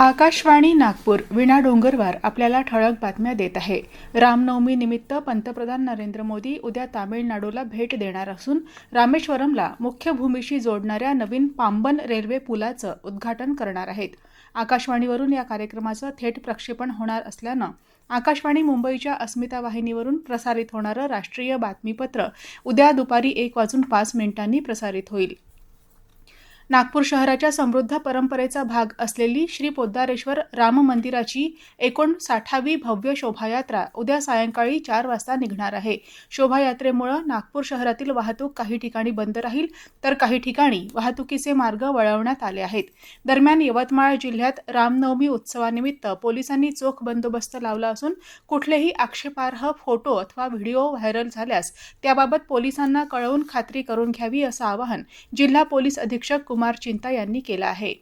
आकाशवाणी नागपूर विणा डोंगरवार आपल्याला ठळक बातम्या देत आहे. रामनवमी निमित्त पंतप्रधान नरेंद्र मोदी उद्या तामिळनाडूला भेट देणार असून रामेश्वरमला मुख्य भूमीशी जोडणाऱ्या नवीन पांबन रेल्वे पुलाचं उद्घाटन करणार आहेत. आकाशवाणीवरून या कार्यक्रमाचं थेट प्रक्षेपण होणार असल्यानं आकाशवाणी मुंबईच्या अस्मिता वाहिनीवरून प्रसारित होणारं राष्ट्रीय बातमीपत्र उद्या दुपारी एक वाजून पाच मिनिटांनी प्रसारित होईल. नागपूर शहराच्या समृद्ध परंपरेचा भाग असलेली श्री पोद्दारेश्वर राम मंदिराची एकोणसाठावी भव्य शोभायात्रा उद्या सायंकाळी चार वाजता निघणार आहे. शोभायात्रेमुळे नागपूर शहरातील वाहतूक काही ठिकाणी बंद राहील तर काही ठिकाणी वाहतुकीचे मार्ग वळवण्यात आले आहेत. दरम्यान यवतमाळ जिल्ह्यात रामनवमी उत्सवानिमित्त पोलिसांनी चोख बंदोबस्त लावला असून कुठलेही आक्षेपार्ह फोटो अथवा व्हिडिओ व्हायरल झाल्यास त्याबाबत पोलिसांना कळवून खात्री करून घ्यावी असं आवाहन जिल्हा पोलीस अधीक्षक कुमार चिंता यांनी केलं आहे.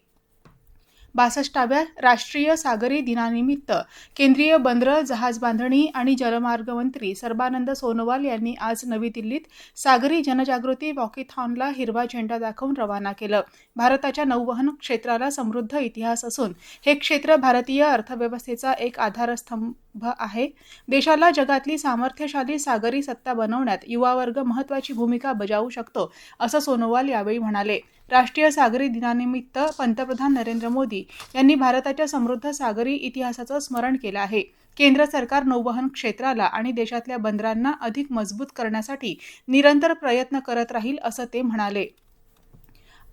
बासष्टाव्या राष्ट्रीय सागरी दिनानिमित्त केंद्रीय बंदरं जहाज बांधणी आणि जलमार्ग मंत्री सर्बानंद सोनोवाल यांनी आज नवी दिल्लीत सागरी जनजागृती वॉकीथॉनला हिरवा झेंडा दाखवून रवाना केलं. भारताच्या नौवहन क्षेत्राला समृद्ध इतिहास असून हे क्षेत्र भारतीय अर्थव्यवस्थेचा एक आधारस्तंभ आहे. देशाला जगातली सामर्थ्यशाली सागरी सत्ता बनवण्यात युवा वर्ग महत्वाची भूमिका बजावू शकतो असं सोनोवाल यावेळी म्हणाले. राष्ट्रीय सागरी दिनानिमित्त पंतप्रधान नरेंद्र मोदी यांनी भारताच्या समृद्ध सागरी इतिहासाचं स्मरण केलं आहे. केंद्र सरकार नौवहन क्षेत्राला आणि देशातल्या बंदरांना अधिक मजबूत करण्यासाठी निरंतर प्रयत्न करत राहील असं ते म्हणाले.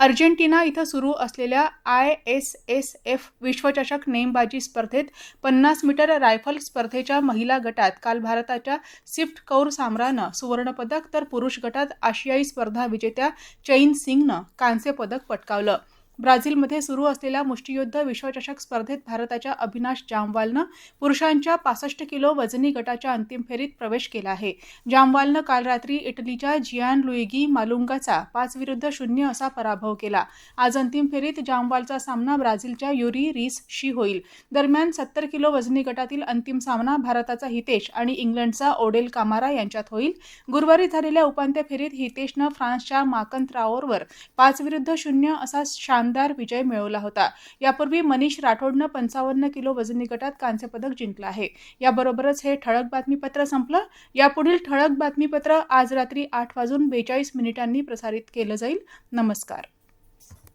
अर्जेंटिना इथं सुरू असलेल्या आय एस एस एफ विश्वचषक नेमबाजी स्पर्धेत पन्नास मीटर रायफल स्पर्धेच्या महिला गटात काल भारताच्या सिफ्ट कौर सामरानं सुवर्णपदक तर पुरुष गटात आशियाई स्पर्धा विजेत्या चैन सिंगनं कांस्य पदक पटकावलं. ब्राझीलमध्ये सुरू असलेल्या मुष्टियुद्ध विश्वचषक स्पर्धेत भारताच्या अभिनाश जामवालनं पुरुषांच्या पासष्ट किलो वजनी गटाच्या अंतिम फेरीत प्रवेश केला आहे. जामवालनं काल रात्री इटलीच्या जियान लुईगी मालुंगाचा पाच विरुद्ध शून्य असा पराभव केला. आज अंतिम फेरीत जामवालचा सामना ब्राझीलच्या युरी रीसशी होईल. दरम्यान सत्तर किलो वजनी गटातील अंतिम सामना भारताचा हितेश आणि इंग्लंडचा ओडेल कामारा यांच्यात होईल. गुरुवारी झालेल्या उपांत्य फेरीत हितेशनं फ्रान्सच्या माकन त्राओरवर पाच विरुद्ध शून्य असा शानदार विजय मिळवला होता. यापूर्वी मनीष राठोडनं पंचावन्न किलो वजनी गटात कांस्यपदक जिंकलं आहे. याबरोबरच हे ठळक बातमीपत्र संपलं. यापुढील ठळक बातमीपत्र आज रात्री आठ वाजून बेचाळीस मिनिटांनी प्रसारित केलं जाईल. नमस्कार.